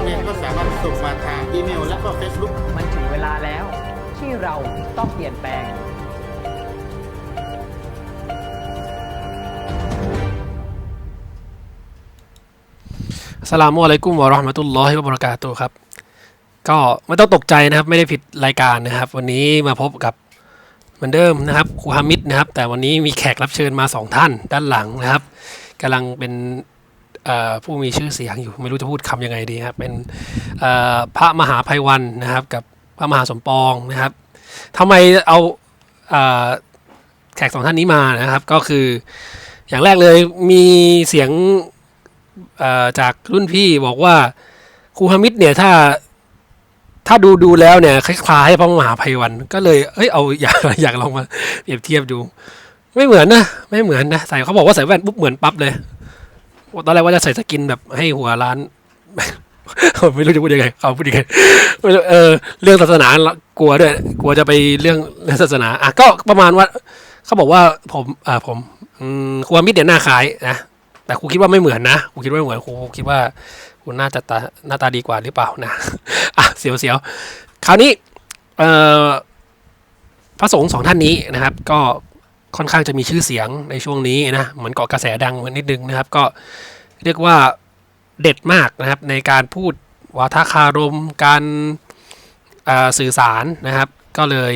ามเนี่ยก็สามารถส่งมาทางอีเมลและก็เฟซบุ๊กมันถึงเวลาแล้ว ที่เราต้องเปลี่ยนแปลง สลามุอะลัยกุมวะเราะห์มะตุลลอฮิวะบะเราะกาตุฮ์ครับ ก็ไม่ต้องตกใจนะครับ ไม่ได้ผิดรายการนะครับ วันนี้มาพบกับเหมือนเดิมนะครับครูฮามิดนะครับ แต่วันนี้มีแขกรับเชิญมาสองท่านด้านหลังนะครับกำลังเป็นเอ่อ ผู้มีชื่อเสียงอยู่ไม่รู้จะพูดคำยังไงดีครับเป็นพระมหาภัยวันนะครับ กับพระมหาสมปองนะครับทำไมเอาแขกสองท่านนี้มานะครับ ก็คืออย่างแรกเลยมีเสียงจากรุ่นพี่บอกว่าครูฮามิดเนี่ยถ้าถ้าดูดูแล้วเนี่ยคล้ายๆพระมหาภัยวัน ก็เลยเอ้ยเอาอยากอยากลองมาเปรียบเทียบดู ไม่เหมือนนะ ไม่เหมือนนะใส่เขาบอกว่าใส่แว่นปุ๊บเหมือนปั๊บเลย ตอนแรกว่าจะใส่สกินแบบให้หัวร้าน ไม่รู้จะพูดยังไงเขาพูดยังไงไม่รู้เออ เรื่องศาสนากลัวด้วยกลัวจะไปเรื่องเรื่องศาสนาอะก็ประมาณว่า เขาบอกว่าผมอ่าผมครูฮามิดเนี่ยหน้าคล้ายนะแต่ครูคิดว่าไม่เหมือนนะครูคิดว่าไม่เหมือนครูคิดว่าครูน่าจะตาหน้าตาดีกว่าหรือเปล่านะอะเสียวเสียวคราวนี้เอ่อพระสงฆ์สองท่านนี้นะครับ ก็ ค่อนข้างจะมีชื่อเสียงในช่วงนี้นะ เหมือนเกาะกระแสดังนิดนึงนะครับ ก็เรียกว่าเด็ดมากนะครับ ในการพูดวาทคารม การสื่อสารนะครับ ก็เลย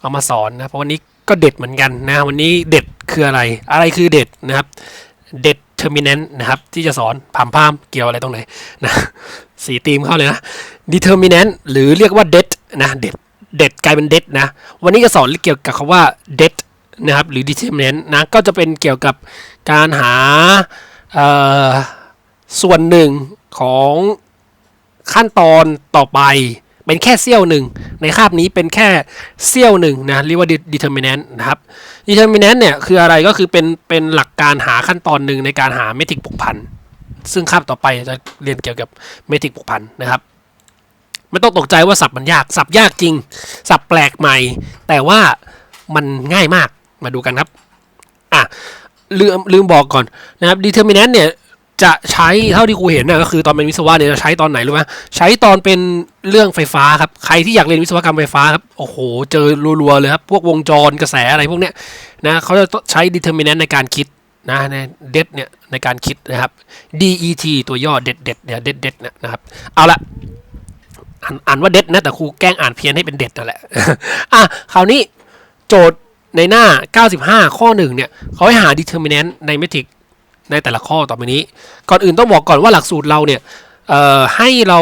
เอามาสอนนะเพราะวันนี้ก็เด็ดเหมือนกันนะ วันนี้เด็ดคืออะไร อะไรคือเด็ดนะครับ เด็ดเทอร์มินนนะครับ ที่จะสอนผามพามเกี่ยวอะไรตรงไหนนะสีตีมเข้าเลยนะ determinant หรือเรียกว่า det นะเด็ดเด็ดกลายเป็น det นะ วันนี้จะสอนเกี่ยวกับคำว่า det นะครับหรือ determinant นะก็จะเป็นเกี่ยวกับการหาส่วนหนึ่งของขั้นตอนต่อไปเป็นแค่เสี้ยวหนึ่งในคาบนี้เป็นแค่เสี้ยวหนึ่งนะเรียกว่า determinant นะครับ determinant เนี่ยคืออะไรก็คือเป็นเป็นหลักการหาขั้นตอนหนึ่งในการหาเมทริกผูกพันซึ่งคาบต่อไปจะเรียนเกี่ยวกับเมทริกผูกพันนะครับไม่ต้องตกใจว่าศัพท์มันยากศัพท์ยากจริงศัพท์แปลกใหม่ แต่ว่ามันง่ายมาก มาดูกันครับอะลืมลืมบอกก่อนนะครับ determinant เนี่ยจะใช้เท่าที่ครูเห็นนะก็คือตอนเป็นวิศวะเนี่ยจะใช้ตอนไหนรู้ไหมใช้ตอนเป็นเรื่องไฟฟ้าครับใครที่อยากเรียนวิศวกรรมไฟฟ้าครับโอ้โหเจอรัวๆเลยครับพวกวงจรกระแสอะไรพวกเนี้ยนะเขาจะใช้ determinant ในการคิดนะใน det เนี่ยในการคิดนะครับ det ตัวย่อ det det เนี่ย det det เนี่ยนะครับเอาละอ่านอ่านว่า det นะแต่ครูแกล้งอ่านเพี้ยนให้เป็น det นั่นแหละอะคราวนี้โจทย์ ในหน้า 95 ข้อหนึ่งเนี่ยเขาให้หา determinant ในเมทริกในแต่ละข้อต่อไปนี้ ก่อนอื่นต้องบอกก่อนว่าหลักสูตรเราเนี่ยให้เรา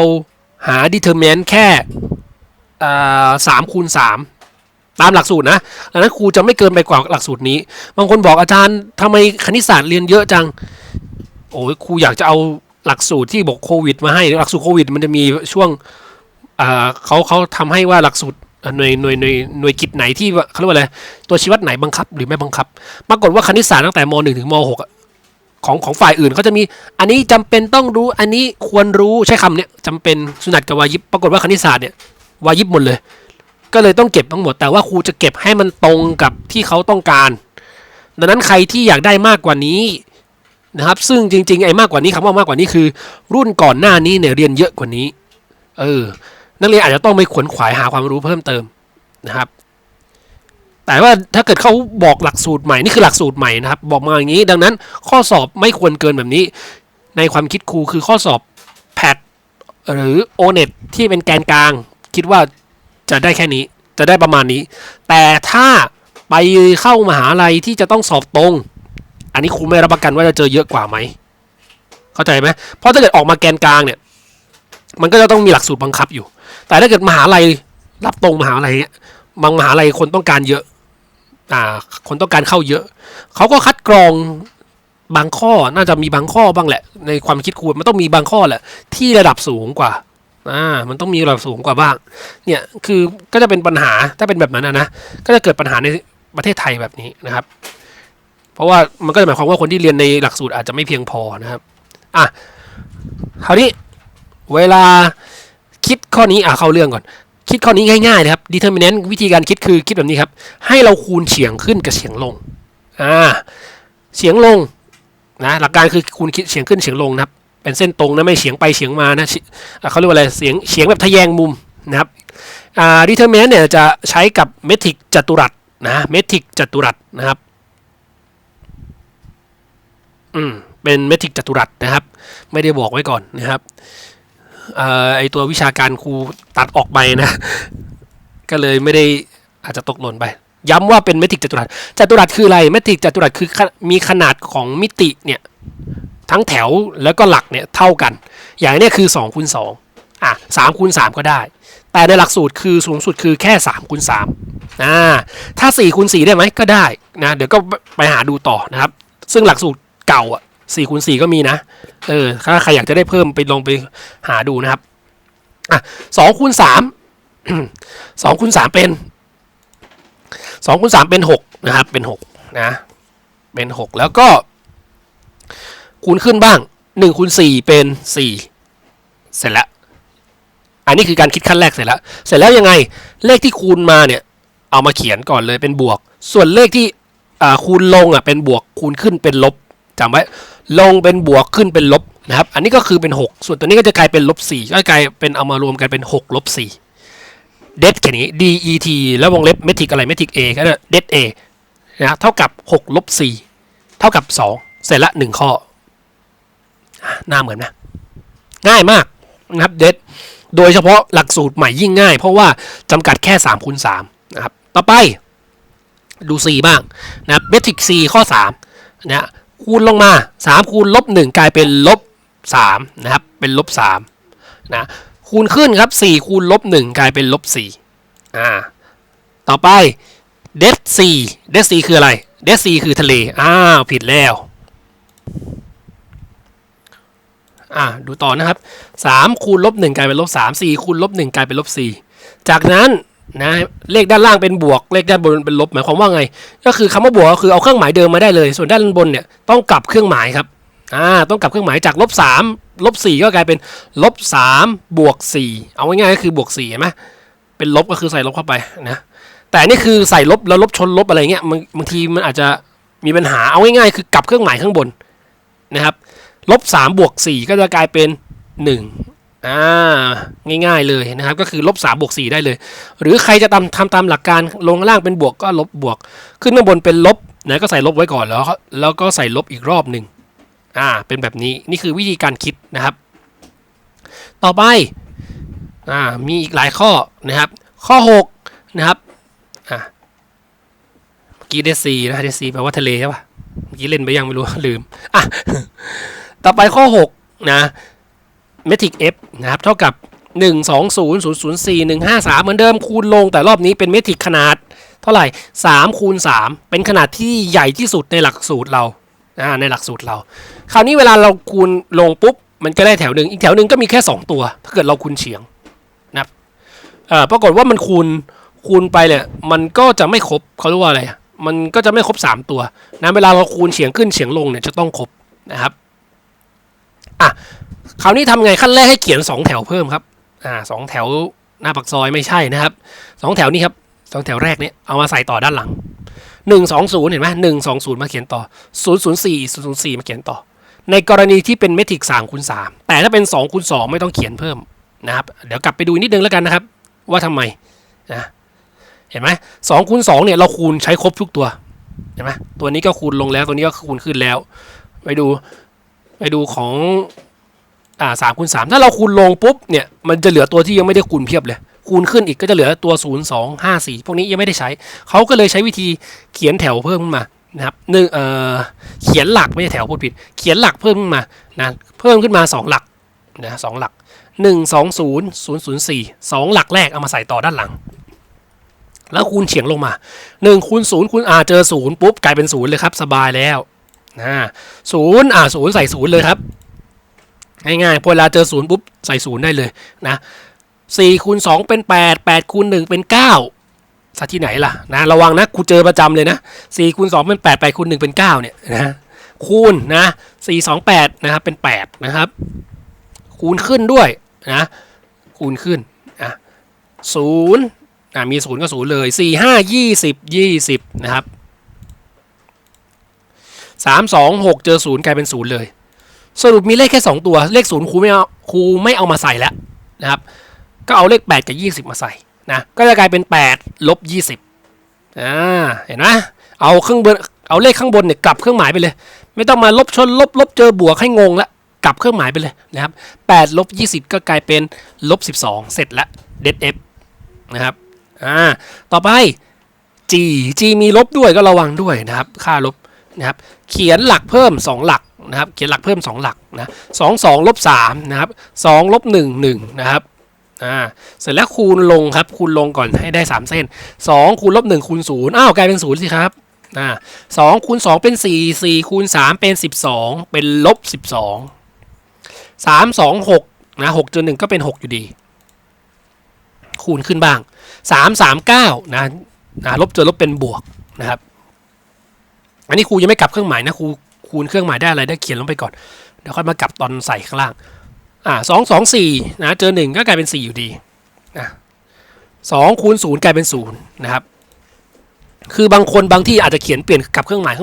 หา determinant แค่เอ่สามคูณสามตามหลักสูตรนะดังนั้นครูจะไม่เกินไปกว่าหลักสูตรนี้ บางคนบอกอาจารย์ทำไมคณิตศาสตร์เรียนเยอะจัง โอ้ยครูอยากจะเอาหลักสูตรที่บอกโควิด มาให้หลักสูตรโควิด มันจะมีช่วงเขาเขาทำให้ว่าหลักสูตร หน่วยหน่วยหน่วยหน่วยกิจไหนที่ว่าเขาเรียกว่าอะไรตัวชี้วัดไหนบังคับ หรือไม่บังคับปรากฏว่าคณิตศาสตร์ตั้งแต่ม .1 ถึงม .6 ของของฝ่ายอื่นเขาจะมี อันนี้จำเป็นต้องรู้อันนี้ควรรู้ใช้คำเนี้ยจำเป็นสุนัตกับวายิบปรากฏว่าคณิตศาสตร์เนี่ยวายิบหมดเลย ก็เลยต้องเก็บทั้งหมด แต่ว่าครูจะเก็บให้มันตรงกับที่เขาต้องการ ดังนั้นใครที่อยากได้มากกว่านี้นะครับ ซึ่งจริงๆไอ้มากกว่านี้คำว่ามากกว่านี้คือ รุ่นก่อนหน้านี้เนี่ยเรียนเยอะกว่านี้ เออ นักเรียนอาจจะต้องไปขวนขวายหาความรู้เพิ่มเติมนะครับ แต่ว่าถ้าเกิดเขาบอกหลักสูตรใหม่นี่คือหลักสูตรใหม่นะครับ บอกมาอย่างนี้ ดังนั้นข้อสอบไม่ควรเกินแบบนี้ ในความคิดครูคือข้อสอบแพทหรือ o n e t ที่เป็นแกนกลาง คิดว่าจะได้แค่นี้จะได้ประมาณนี้ แต่ถ้าไปเข้ามหาลัยที่จะต้องสอบตรง อันนี้ครูไม่รับประกันว่าจะเจอเยอะกว่าไหม เข้าใจไหมเพราะถ้าเกิดออกมาแกนกลางเนี่ย มันก็จะต้องมีหลักสูตรบังคับอยู่ แต่ถ้าเกิดมหาลัยรับตรงมหาลัยเนี่ยบางมหาลัยคนต้องการเยอะ อ่า คนต้องการเข้าเยอะ เขาก็คัดกรองบางข้อน่าจะมีบางข้อบ้างแหละ ในความคิดครูมันต้องมีบางข้อแหละ ที่ระดับสูงกว่าอ่ามันต้องมีระดับสูงกว่าบ้าง เนี่ยคือก็จะเป็นปัญหาถ้าเป็นแบบนั้นนะนะก็จะเกิดปัญหาในประเทศไทยแบบนี้นะครับ เพราะว่ามันก็จะหมายความว่าคนที่เรียนในหลักสูตรอาจจะไม่เพียงพอนะครับอะคราวนี้เวลา คิดข้อนี้อะเข้าเรื่องก่อน คิดข้อนี้ง่ายๆนะครับ determinant วิธีการคิดคือคิดแบบนี้ครับ ให้เราคูณเฉียงขึ้นกับเฉียงลงอ่าเฉียงลงนะหลักการคือคูณคิดเฉียงขึ้นเฉียงลงนะครับ เป็นเส้นตรงนะไม่เฉียงไปเฉียงมานะะเขาเรียกว่าอะไรเสียงเฉียงแบบทะแยงมุมนะครับอ่าดิเทอร์เมนเนี่ยจะใช้กับเมทริกจัตุรัสนะเมทริกจัตุรัสนะครับอืมเป็นเมทริกจัตุรัสนะครับ ไม่ได้บอกไว้ก่อนนะครับ ออไอตัววิชาการครูตัดออกไปนะ ก็เลยไม่ได้อาจจะตกหล่นไป ย้ำว่าเป็นเมทริกจัตุรัสจัตุรัสคืออะไรเมทริกจัตุรัสคือมีขนาดของมิติเนี่ยทั้งแถวแล้วก็หลักเนี่ยเท่ากัน อย่างนี้คือ2คูณ2อะ3คูณ3ก็ได้ แต่ในหลักสูตรคือสูงสุดคือแค่3คูณ3อ่าถ้า4คูณ4ได้ไหมก็ได้นะเดี๋ยวก็ไปหาดูต่อนะครับ ซึ่งหลักสูตรเก่าอะ 4คูณ4ก็มีนะ เออ ถ้าใครอยากจะได้เพิ่มไปลองไปหาดูนะครับ อะ2คูณ3 2คูณ3เป็น2คูณ3เป็น6นะครับ เป็น6นะ เป็น6แล้วก็ คูณขึ้นบ้าง1คูณ4เป็น4เสร็จแล้ว อันนี้คือการคิดขั้นแรกเสร็จแล้ว เสร็จแล้วยังไง เลขที่คูณมาเนี่ย เอามาเขียนก่อนเลยเป็นบวก ส่วนเลขที่คูณลงอะเป็นบวก คูณขึ้นเป็นลบ จำไว้ลงเป็นบวกขึ้นเป็นลบนะครับอันนี้ก็คือเป็น 6 ส่วนตัวนี้ก็จะกลายเป็นลบ4ก็กลายเป็นเอามารวมกันเป็น6ลบ4เดทแค่นี้ det แล้ววงเล็บเมทริกอะไรเมทริก a ก็ได้เดท a นะเท่ากับ6ลบ4เท่ากับ 2 เสร็จละ 1 ข้อหน้าเหมือนนะ ง่ายมากนะครับเดทโดยเฉพาะหลักสูตรใหม่ยิ่งง่าย เพราะว่าจำกัดแค่3คูณ3นะครับต่อไปดู c บ้างนะครับเมทริก c ข้อ3นะ คูณลงมา 3 คูณลบ1กลายเป็นลบ3นะครับเป็นลบ3นะคูณขึ้นครับ 4 คูณลบ1กลายเป็นลบ4อ่าต่อไปเดซ c เดซ c คืออะไรเดซ c คือทะเลอ้าวผิดแล้วอ่าดูต่อนะครับ 3 คูณลบ1กลายเป็นลบ3 4คูณลบ1กลายเป็นลบ4จากนั้น นะเลขด้านล่างเป็นบวก เลขด้านบนเป็นลบหมายความว่าไง ก็คือคำว่าบวกก็คือเอาเครื่องหมายเดิมมาได้เลย ส่วนด้านบนเนี่ยต้องกลับเครื่องหมายครับอ่าต้องกลับเครื่องหมายจากลบ3ลบ4ก็กลายเป็นลบ3บวก4เอาง่ายๆก็คือบวก4เห็นไหมเป็นลบก็คือใส่ลบเข้าไปนะแต่นี่คือใส่ลบแล้วลบชนลบอะไรเงี้ยบางบางทีมันอาจจะมีปัญหาเอาง่ายๆคือกลับเครื่องหมายข้างบนนะครับลบ3บวก4ก็จะกลายเป็น1 อ่าง่ายๆเลยนะครับ ก็คือลบ3บวก4ได้เลย หรือใครจะทำทำตามหลักการลงล่างเป็นบวกก็ลบบวก ขึ้นข้างบนเป็นลบนะก็ใส่ลบไว้ก่อนแล้วก็แล้วก็ใส่ลบอีกรอบหนึ่งอ่าเป็นแบบนี้นี่คือวิธีการคิดนะครับ ต่อไปอ่ามีอีกหลายข้อนะครับ ข้อ6นะครับอ่าเมื่อกี้เดซีนะเดซีแปลว่าทะเลใช่ปะเมื่อกี้เล่นไปยังไม่รู้ลืมอะต่อไปข้อ6นะ เมทริก f นะครับเท่ากับ 1 2 0 0 0 4 1 5 3 เหมือนเดิมคูณลงแต่รอบนี้เป็นเมทริกขนาด เท่าไหร่3คูณ3เป็นขนาดที่ใหญ่ที่สุดในหลักสูตรเราในหลักสูตรเรา คราวนี้เวลาเราคูณลงปุ๊บ มันก็ได้แถวหนึ่งอีกแถวหนึ่งก็มีแค่ 2 ตัว ถ้าเกิดเราคูณเฉียงนะครับเอ่อปรากฏว่ามันคูณคูณไปเนี่ยมันก็จะไม่ครบเขาเรียกว่าอะไร มันก็จะไม่ครบ 3 ตัวนะเวลาเราคูณเฉียงขึ้นเฉียงลงเนี่ยจะต้องครบนะครับอะ คราวนี้ทำไงขั้นแรกให้เขียน 2 แถวเพิ่มครับอ่าสองแถวหน้าปากซอยไม่ใช่นะครับสองแถวนี้ครับสองแถวแรกเนี่ยเอามาใส่ต่อด้านหลังหนึ่งสองศูนย์เห็นไหมหนึ่งสองศูนย์มาเขียนต่อศูนย์ศูนย์สี่ศูนย์ศูนย์สี่มาเขียนต่อ ในกรณีที่เป็นเมทริกสามคูณสามแต่ถ้าเป็นสองคูณสองไม่ต้องเขียนเพิ่มนะครับเดี๋ยวกลับไปดูนิดนึงแล้วกันนะครับ ว่าทำไมนะเห็นไหมสองคูณสองเนี่ยเราคูณใช้ครบทุกตัวเห็นไหมตัวนี้ก็คูณลงแล้วตัวนี้ก็คูณขึ้นแล้ว ไปดูไปดูของ อ่าสามคูณสามถ้าเราคูณลงปุ๊บเนี่ยมันจะเหลือตัวที่ยังไม่ได้คูณเพียบเลย คูณขึ้นอีกก็จะเหลือตัว 0 2 5 4 พวกนี้ยังไม่ได้ใช้ เขาก็เลยใช้วิธีเขียนแถวเพิ่มขึ้นมานะครับหนึ่งเอ่อเขียนหลักไม่ใช่แถวพูดผิด เขียนหลักเพิ่มขึ้นมานะเพิ่มขึ้นมา 2 หลักนะสองหลัก 1 2 0 0 0 4 2 หลักแรกเอามาใส่ต่อด้านหลัง แล้วคูณเฉียงลงมา1คูณ0คูณอ่าเจอ0ปุ๊บกลายเป็น0เลยครับสบายแล้วนะศูนย์อ่าศูนย์ใส่ศูนย์เลยครับ ง่ายๆพอเวลาเจอศูนย์ปุ๊บใส่ศูนย์ได้เลยนะสี่คูณสองเป็นแปดแปดคูณหนึ่งเป็นเก้าสักที่ไหนล่ะนะระวังนะครูเจอประจำเลยนะสี่คูณสองเป็นแปดแปดคูณหนึ่งเป็นเก้าเนี่ยนะคูณนะสี่สองแปดนะครับเป็นแปดนะครับคูณขึ้นด้วยนะคูณขึ้นอะศูนย์อะมีศูนย์ก็ศูนย์เลยสี่ห้ายี่สิบยี่สิบนะครับสามสองหกเจอศูนย์กลายเป็นศูนย์เลย สรุปมีเลขแค่ 2 ตัว เลขศูนย์ครูไม่เอาครูไม่เอามาใส่แล้วนะครับ ก็เอาเลข 8 กับ 20 มาใส่นะ ก็จะกลายเป็น 8 ลบ 20อ่าเห็นไหมเอาเครื่องบนเอาเลขข้างบนเนี่ยกลับเครื่องหมายไปเลย ไม่ต้องมาลบชนลบลบเจอบวกให้งงละกลับเครื่องหมายไปเลยนะครับ8ลบ20 ก็กลายเป็นลบ12 เสร็จละเด็ด f นะครับอ่าต่อไป g g มีลบด้วยก็ระวังด้วยนะครับ ค่าลบนะครับ เขียนหลักเพิ่ม 2 หลัก นะครับเขียนหลักเพิ่ม 2 หลักนะสองสองลบสามนะครับสองลบหนึ่งหนึ่งนะครับอ่าเสร็จแล้วคูณลงครับคูณลงก่อนให้ได้ 3 เส้น 2 คูณลบ1คูณ0อ้าวกลายเป็น0สิครับอ่าสองคูณ2เป็น 4 4คูณ3เป็น 12 เป็นลบ 12 3 2 6นะ6จน1ก็เป็น 6 อยู่ดี คูณขึ้นบ้าง 3 3 9นะนะลบเจอลบเป็นบวกนะครับอันนี้ครูยังไม่กลับเครื่องหมายนะครู คูณเครื่องหมายได้อะไรได้เขียนลงไปก่อนเดี๋ยวค่อยมากลับตอนใส่ข้างล่างอ่าสองสองสี่นะเจอหนึ่งก็กลายเป็นสี่อยู่ดีนะสองคูณศูนย์กลายเป็นศูนย์นะครับคือบางคนบางที่อาจจะเขียนเปลี่ยนกลับเครื่องหมาย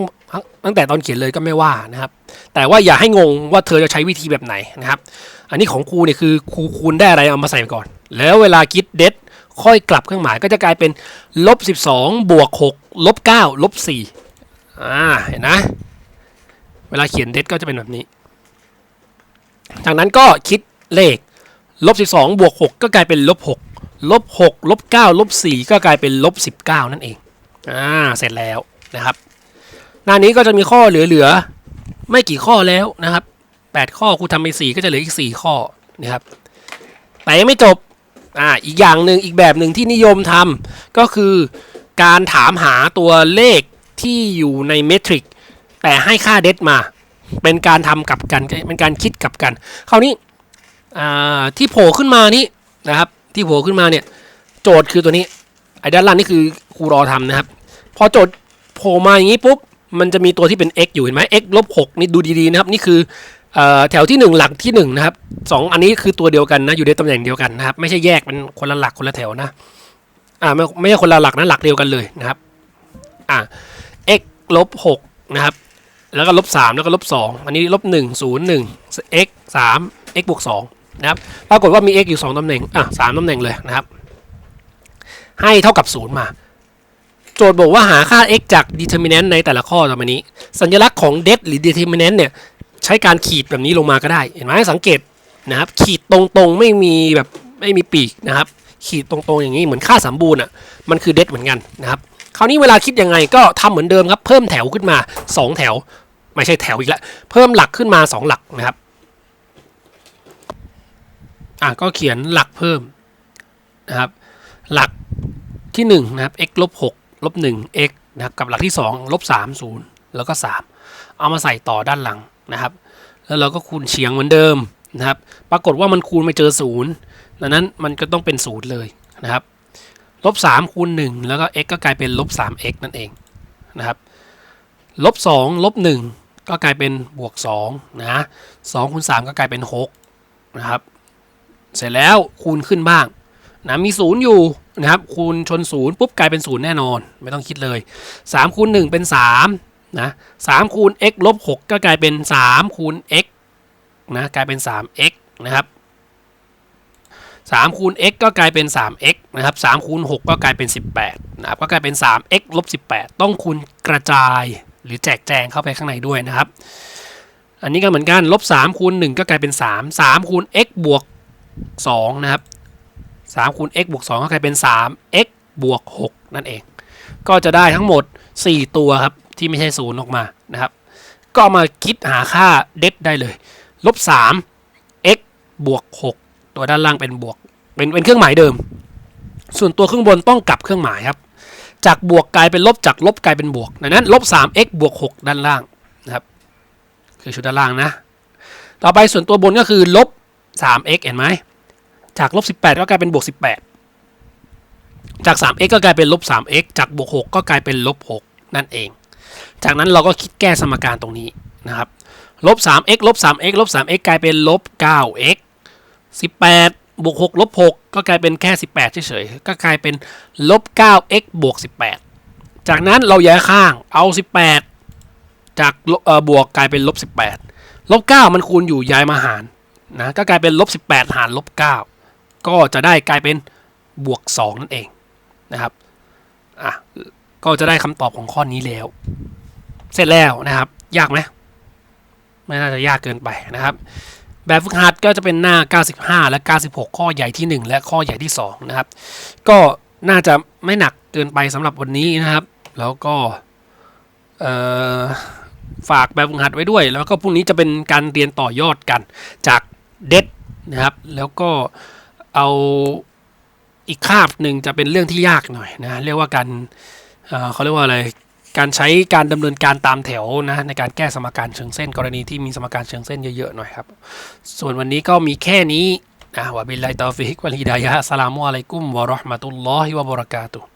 ตั้งแต่ตอนเขียนเลยก็ไม่ว่านะครับ แต่ว่าอย่าให้งงว่าเธอจะใช้วิธีแบบไหนนะครับ อันนี้ของครูเนี่ยคือครูคูณได้อะไรเอามาใส่ไปก่อน แล้วเวลาคิดเด็ดค่อยกลับเครื่องหมายก็จะกลายเป็นลบ12บวก6ลบ9ลบ4อ่าเห็นนะ วลาเขียนเด็ดก็จะเป็นแบบนี้ จากนั้นก็คิดเลขลบ12บวก6ก็กลายเป็นลบ6ลบ6ลบ9ลบ4ก็กลายเป็นลบ19 นั่นเองอ่าเสร็จแล้วนะครับ หน้านี้ก็จะมีข้อเหลือๆไม่กี่ข้อแล้วนะครับ 8 ข้อครูทำไป4ก็จะเหลืออีก 4 ข้อนะครับแต่ยังไม่จบอ่าอีกอย่างหนึ่งอีกแบบหนึ่งที่นิยมทำก็คือการถามหาตัวเลขที่อยู่ในเมทริก แต่ให้ค่าเดตมา เป็นการทำกับกัน เป็นการคิดกับกัน คราวนี้ที่โผล่ขึ้นมานี่นะครับ ที่โผล่ขึ้นมาเนี่ย โจทย์คือตัวนี้ ไอ้ด้านล่างนี่คือครูรอทำนะครับ พอโจทย์โผล่มาอย่างนี้ปุ๊บ มันจะมีตัวที่เป็น x อยู่เห็นไหม x ลบ6นี่ดูดีๆนะครับ นี่คือแถวที่ 1 หลักที่1นะครับสองอันนี้คือตัวเดียวกันนะ อยู่ในตำแหน่งเดียวกันนะครับ ไม่ใช่แยกเป็นคนละหลักคนละแถวนะ อ่าไม่ไม่ใช่คนละหลักนะหลักเดียวกันเลยนะครับ อ่า x ลบ6นะครับ แล้วก็ลบ3แล้วก็ลบ2อันนี้ลบ1 0 1 x 3 x บวก2นะครับ ปรากฏว่ามี x อยู่2ตำแหน่ง อะ3ตำแหน่งเลยนะครับ ให้เท่ากับ0มา โจทย์บอกว่าหาค่า x จาก determinant ในแต่ละข้อต่อมานี้ สัญลักษณ์ของ det หรือ determinant เนี่ย ใช้การขีดแบบนี้ลงมาก็ได้ เห็นไหมสังเกตนะครับ ขีดตรงๆ ไม่มีแบบไม่มีปีกนะครับ ขีดตรงๆ อย่างนี้เหมือนค่าสมบูรณ์อะ มันคือ det เหมือนกันนะครับคราวนี้เวลาคิดยังไงก็ทำเหมือนเดิมครับ เพิ่มแถวขึ้นมา 2 แถว ไม่ใช่แถวอีกแล้วเพิ่มหลักขึ้นมา 2 หลักนะครับอะก็เขียนหลักเพิ่มนะครับ หลักที่ 1 นะครับ x ลบ6ลบ1 x นะครับกับหลักที่2ลบ3 0 แล้วก็ 3 เอามาใส่ต่อด้านหลังนะครับ แล้วเราก็คูณเฉียงเหมือนเดิมนะครับ ปรากฏว่ามันคูณไม่เจอ0ดังนั้นมันก็ต้องเป็น0เลยนะครับลบ3คูณ1แล้วก็ x ก็กลายเป็นลบ 3x นั่นเองนะครับลบ2ลบ1 ก็กลายเป็นบวก2นะ2คูณ3ก็กลายเป็น6นะครับ เสร็จแล้วคูณขึ้นบ้างนะมีศูนย์อยู่นะครับคูณชนศูนย์ปุ๊บกลายเป็นศูนย์แน่นอน ไม่ต้องคิดเลย3คูณ1เป็น3นะ3คูณ x ลบ6ก็กลายเป็น3คูณ x นะกลายเป็น 3x นะครับ3คูณ x ก็กลายเป็น 3x นะครับ3คูณ6ก็กลายเป็น 18 นะครับ ก็กลายเป็น 3x ลบ18 ต้องคูณกระจาย หรือแจกแจงเข้าไปข้างในด้วยนะครับ อันนี้ก็เหมือนกันลบ3คูณ1ก็กลายเป็น 3 3คูณ x บวก2นะครับ3คูณ x บวก2ก็กลายเป็น 3x บวก6นั่นเอง ก็จะได้ทั้งหมด 4 ตัวครับ ที่ไม่ใช่ศูนย์ออกมานะครับ ก็มาคิดหาค่าเด็ดได้เลยลบ3 x บวก 6 ตัวด้านล่างเป็นบวก เป็นเป็นเครื่องหมายเดิม ส่วนตัวข้างบนต้องกลับเครื่องหมายครับ จากบวกกลายเป็นลบจากลบกลายเป็นบวกดังนั้นลบ 3x บวก 6 ด้านล่างนะครับคือชุดด้านล่างนะ ต่อไปส่วนตัวบนก็คือลบ 3x เห็นไหมจากลบ 18 ก็กลายเป็นบวก 18 จาก 3x ก็กลายเป็นลบ 3x จากบวก 6 ก็กลายเป็นลบ 6 นั่นเอง จากนั้นเราก็คิดแก้สมการตรงนี้นะครับลบ 3x ลบ 3x ลบ 3x กลายเป็นลบ 9x 18 บวก6ลบ6ก็กลายเป็นแค่ 18เฉยๆก็กลายเป็นลบ 9x บวก 18 จากนั้นเราย้ายข้างเอา 18 จากบเอ่อบวกกลายเป็นลบ18ลบเก้ามันคูณอยู่ย้ายมาหารนะก็กลายเป็นลบสิบแปดหารลบเก้าก็จะได้กลายเป็นบวกสองนั่นเองนะครับอะก็จะได้คำตอบของข้อนี้แล้ว เสร็จแล้วนะครับ ยากไหมไม่น่าจะยากเกินไปนะครับ แบบฝึกหัดก็จะเป็นหน้า 95 และ 96 ข้อใหญ่ทีหนึ่1 และข้อใหญ่ที่ 2 นะครับ ก็น่าจะไม่หนักเกินไปสำหรับวันนี้นะครับ แล้วก็ฝากแบบฝึกหัดไว้ด้วย แล้วก็พรุ่งนี้จะเป็นการเรียนต่อยอดกันจากเด็ดนะครับ แล้วก็เอาอีกคาบหนึ่งจะเป็นเรื่องที่ยากหน่อยนะ เรียกว่าการเอ่อเขาเรียกว่าอะไร การใช้การดำเนินการตามแถวนะในการแก้สมการเชิงเส้น กรณีที่มีสมการเชิงเส้นเยอะๆหน่อยครับ ส่วนวันนี้ก็มีแค่นี้นะวะบิลไลตอฟิกวะลฮิดายะฮ์อัสลามุอะลัยกุมวะราะห์มะตุลลอฮิวะบะเราะกาตุฮ์